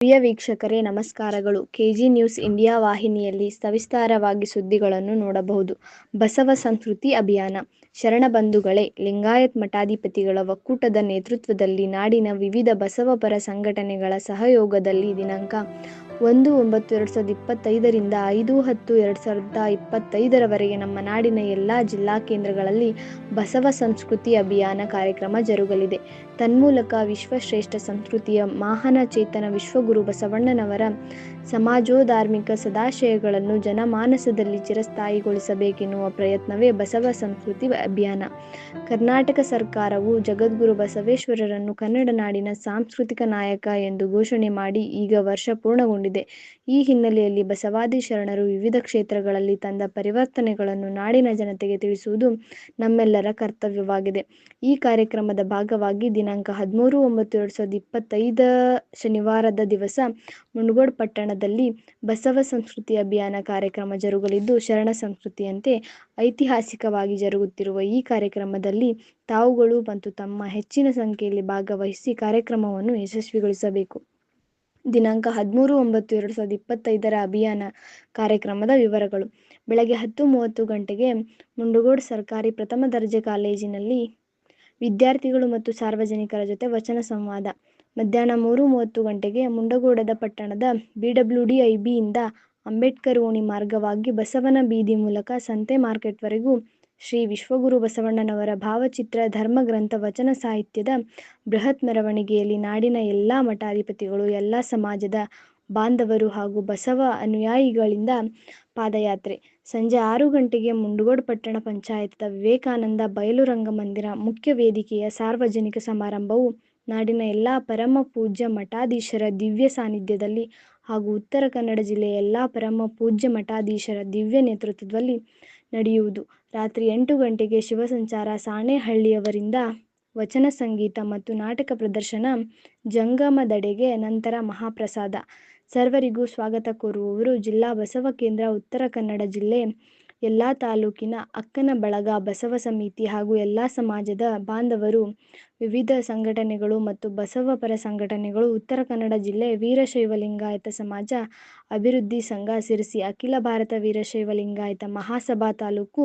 ಪ್ರಿಯ ವೀಕ್ಷಕರೇ, ನಮಸ್ಕಾರಗಳು. KG news India ವಾಹಿನಿಯಲ್ಲಿ ಸವಿಸ್ತಾರವಾಗಿ ಸುದ್ದಿಗಳನ್ನು ನೋಡಬಹುದು. ಬಸವ ಸಂಸ್ಕೃತಿ ಅಭಿಯಾನ. ಶರಣಬಂಧುಗಳೇ ಲಿಂಗಾಯತ್ ಮಠಾಧಿಪತಿಗಳ ಒಕ್ಕೂಟದ ನೇತೃತ್ವದಲ್ಲಿ ನಾಡಿನ ವಿವಿಧ ಬಸವಪರ ಸಂಘಟನೆಗಳ ಸಹಯೋಗದಲ್ಲಿ ದಿನಾಂಕ ಒಂದು ಒಂಬತ್ತು ಎರಡು ಸಾವಿರದ ಇಪ್ಪತ್ತೈದರಿಂದ ಐದು ಹತ್ತು ಎರಡು ಸಾವಿರದ ಇಪ್ಪತ್ತೈದರವರೆಗೆ ನಮ್ಮ ನಾಡಿನ ಎಲ್ಲ ಜಿಲ್ಲಾ ಕೇಂದ್ರಗಳಲ್ಲಿ ಬಸವ ಸಂಸ್ಕೃತಿ ಅಭಿಯಾನ ಕಾರ್ಯಕ್ರಮ ಜರುಗಲಿದೆ. ತನ್ಮೂಲಕ ವಿಶ್ವಶ್ರೇಷ್ಠ ಸಂಸ್ಕೃತಿಯ ಮಹಾನ ಚೇತನ ವಿಶ್ವಗುರು ಬಸವಣ್ಣನವರ ಸಮಾಜೋಧಾರ್ಮಿಕ ಸದಾಶಯಗಳನ್ನು ಜನಮಾನಸದಲ್ಲಿ ಚಿರಸ್ಥಾಯಿಗೊಳಿಸಬೇಕೆನ್ನುವ ಪ್ರಯತ್ನವೇ ಬಸವ ಸಂಸ್ಕೃತಿ ಅಭಿಯಾನ. ಕರ್ನಾಟಕ ಸರ್ಕಾರವು ಜಗದ್ಗುರು ಬಸವೇಶ್ವರರನ್ನು ಕನ್ನಡ ನಾಡಿನ ಸಾಂಸ್ಕೃತಿಕ ನಾಯಕ ಎಂದು ಘೋಷಣೆ ಮಾಡಿ ಈಗ ವರ್ಷ ಪೂರ್ಣಗೊಂಡಿದೆ. ಈ ಹಿನ್ನೆಲೆಯಲ್ಲಿ ಬಸವಾದಿ ಶರಣರು ವಿವಿಧ ಕ್ಷೇತ್ರಗಳಲ್ಲಿ ತಂದ ಪರಿವರ್ತನೆಗಳನ್ನು ನಾಡಿನ ಜನತೆಗೆ ತಿಳಿಸುವುದು ನಮ್ಮೆಲ್ಲರ ಕರ್ತವ್ಯವಾಗಿದೆ. ಈ ಕಾರ್ಯಕ್ರಮದ ಭಾಗವಾಗಿ ದಿನಾಂಕ ಹದಿಮೂರು ಒಂಬತ್ತು ಎರಡು ಸಾವಿರದ ಇಪ್ಪತ್ತೈದ ಶನಿವಾರದ ದಿವಸ ಮುನಗೋಡ್ ಪಟ್ಟಣದಲ್ಲಿ ಬಸವ ಸಂಸ್ಕೃತಿ ಅಭಿಯಾನ ಕಾರ್ಯಕ್ರಮ ಜರುಗಲಿದ್ದು ಶರಣ ಸಂಸ್ಕೃತಿಯಂತೆ ಐತಿಹಾಸಿಕವಾಗಿ ಜರುಗುತ್ತಿರುವ ಈ ಕಾರ್ಯಕ್ರಮದಲ್ಲಿ ತಾವುಗಳು ಮತ್ತು ತಮ್ಮ ಹೆಚ್ಚಿನ ಸಂಖ್ಯೆಯಲ್ಲಿ ಭಾಗವಹಿಸಿ ಕಾರ್ಯಕ್ರಮವನ್ನು ಯಶಸ್ವಿಗೊಳಿಸಬೇಕು. ದಿನಾಂಕ ಹದಿಮೂರು ಒಂಬತ್ತು ಎರಡು ಸಾವಿರದ ಇಪ್ಪತ್ತೈದರ ಅಭಿಯಾನ ಕಾರ್ಯಕ್ರಮದ ವಿವರಗಳು. ಬೆಳಗ್ಗೆ ಹತ್ತು ಮೂವತ್ತು ಗಂಟೆಗೆ ಮುಂಡಗೋಡ್ ಸರ್ಕಾರಿ ಪ್ರಥಮ ದರ್ಜೆ ಕಾಲೇಜಿನಲ್ಲಿ ವಿದ್ಯಾರ್ಥಿಗಳು ಮತ್ತು ಸಾರ್ವಜನಿಕರ ಜೊತೆ ವಚನ ಸಂವಾದ. ಮಧ್ಯಾಹ್ನ ಮೂರು ಮೂವತ್ತು ಗಂಟೆಗೆ ಮುಂಡಗೋಡದ ಪಟ್ಟಣದ ಬಿಡಬ್ಲ್ಯೂಡಿ ಐಬಿಯಿಂದ ಅಂಬೇಡ್ಕರ್ ಓಣಿ ಮಾರ್ಗವಾಗಿ ಬಸವನ ಬೀದಿ ಮೂಲಕ ಸಂತೆ ಮಾರ್ಕೆಟ್ವರೆಗೂ ಶ್ರೀ ವಿಶ್ವಗುರು ಬಸವಣ್ಣನವರ ಭಾವಚಿತ್ರ ಧರ್ಮಗ್ರಂಥ ವಚನ ಸಾಹಿತ್ಯದ ಬೃಹತ್ ಮೆರವಣಿಗೆಯಲ್ಲಿ ನಾಡಿನ ಎಲ್ಲ ಮಠಾಧಿಪತಿಗಳು, ಎಲ್ಲ ಸಮಾಜದ ಬಾಂಧವರು ಹಾಗೂ ಬಸವ ಅನುಯಾಯಿಗಳಿಂದ ಪಾದಯಾತ್ರೆ. ಸಂಜೆ ಆರು ಗಂಟೆಗೆ ಮುಂಡಗೋಡ್ ಪಟ್ಟಣ ಪಂಚಾಯತ್ ವಿವೇಕಾನಂದ ಬಯಲು ರಂಗಮಂದಿರ ಮುಖ್ಯ ವೇದಿಕೆಯ ಸಾರ್ವಜನಿಕ ಸಮಾರಂಭವು ನಾಡಿನ ಎಲ್ಲ ಪರಮ ಪೂಜ್ಯ ಮಠಾಧೀಶರ ದಿವ್ಯ ಸಾನ್ನಿಧ್ಯದಲ್ಲಿ ಹಾಗೂ ಉತ್ತರ ಕನ್ನಡ ಜಿಲ್ಲೆಯ ಎಲ್ಲ ಪರಮ ಪೂಜ್ಯ ಮಠಾಧೀಶರ ದಿವ್ಯ ನೇತೃತ್ವದಲ್ಲಿ ನಡೆಯುವುದು. ರಾತ್ರಿ ಎಂಟು ಗಂಟೆಗೆ ಶಿವಸಂಚಾರ ಸಾಣೇಹಳ್ಳಿಯವರಿಂದ ವಚನ ಸಂಗೀತ ಮತ್ತು ನಾಟಕ ಪ್ರದರ್ಶನ ಜಂಗಮದಡೆಗೆ ನಂತರ ಮಹಾಪ್ರಸಾದ. ಸರ್ವರಿಗೂ ಸ್ವಾಗತ ಕೋರುವವರು ಜಿಲ್ಲಾ ಬಸವ ಕೇಂದ್ರ ಉತ್ತರ ಕನ್ನಡ ಜಿಲ್ಲೆ ಎಲ್ಲ ತಾಲೂಕಿನ ಅಕ್ಕನ ಬಳಗ ಬಸವ ಸಮಿತಿ ಹಾಗೂ ಎಲ್ಲ ಸಮಾಜದ ಬಾಂಧವರು, ವಿವಿಧ ಸಂಘಟನೆಗಳು ಮತ್ತು ಬಸವ ಪರ ಸಂಘಟನೆಗಳು ಉತ್ತರ ಕನ್ನಡ ಜಿಲ್ಲೆ ವೀರಶೈವ ಲಿಂಗಾಯತ ಸಮಾಜ ಅಭಿವೃದ್ಧಿ ಸಂಘ ಸಿರಿಸಿ ಅಖಿಲ ಭಾರತ ವೀರಶೈವ ಲಿಂಗಾಯತ ಮಹಾಸಭಾ ತಾಲೂಕು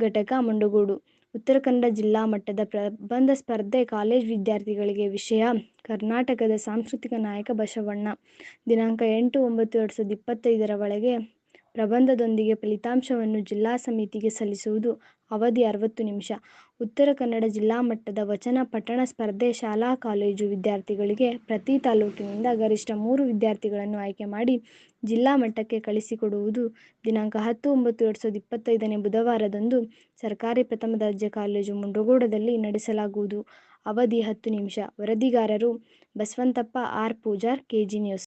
ಘಟಕ ಮುಂಡಗೋಡು. ಉತ್ತರ ಕನ್ನಡ ಜಿಲ್ಲಾ ಮಟ್ಟದ ಪ್ರಬಂಧ ಸ್ಪರ್ಧೆ ಕಾಲೇಜ್ ವಿದ್ಯಾರ್ಥಿಗಳಿಗೆ ವಿಷಯ, ಕರ್ನಾಟಕದ ಸಾಂಸ್ಕೃತಿಕ ನಾಯಕ ಬಸವಣ್ಣ. ದಿನಾಂಕ ಎಂಟು ಒಂಬತ್ತು ಎರಡು ಸಾವಿರದ ಇಪ್ಪತ್ತೈದರ ಒಳಗೆ ಪ್ರಬಂಧದೊಂದಿಗೆ ಫಲಿತಾಂಶವನ್ನು ಜಿಲ್ಲಾ ಸಮಿತಿಗೆ ಸಲ್ಲಿಸುವುದು ಅವಧಿ ಅರವತ್ತು ನಿಮಿಷ. ಉತ್ತರ ಕನ್ನಡ ಜಿಲ್ಲಾ ಮಟ್ಟದ ವಚನ ಪಠಣ ಸ್ಪರ್ಧೆ ಶಾಲಾ ಕಾಲೇಜು ವಿದ್ಯಾರ್ಥಿಗಳಿಗೆ ಪ್ರತಿ ತಾಲೂಕಿನಿಂದ ಗರಿಷ್ಠ ಮೂರು ವಿದ್ಯಾರ್ಥಿಗಳನ್ನು ಆಯ್ಕೆ ಮಾಡಿ ಜಿಲ್ಲಾ ಮಟ್ಟಕ್ಕೆ ಕಳಿಸಿಕೊಡುವುದು. ದಿನಾಂಕ ಹತ್ತು ಒಂಬತ್ತು ಎರಡು ಸಾವಿರದ ಇಪ್ಪತ್ತೈದನೇ ಬುಧವಾರದಂದು ಸರ್ಕಾರಿ ಪ್ರಥಮ ದರ್ಜೆ ಕಾಲೇಜು ಮುಂಡಗೋಡದಲ್ಲಿ ನಡೆಸಲಾಗುವುದು. ಅವಧಿ ಹತ್ತು ನಿಮಿಷ. ವರದಿಗಾರರು Basavanthappa R Pujar KG News.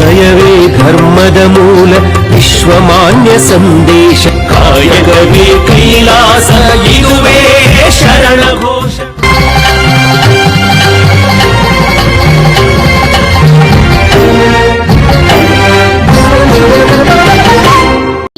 ದಯವೇ ಧರ್ಮದ ಮೂಲ ವಿಶ್ವಮಾನ್ಯ ಸಂದೇಶ. ಕಾಯಕವೇ ಕೈಲಾಸ ಇದುವೇ ಶರಣ ಘೋಷ.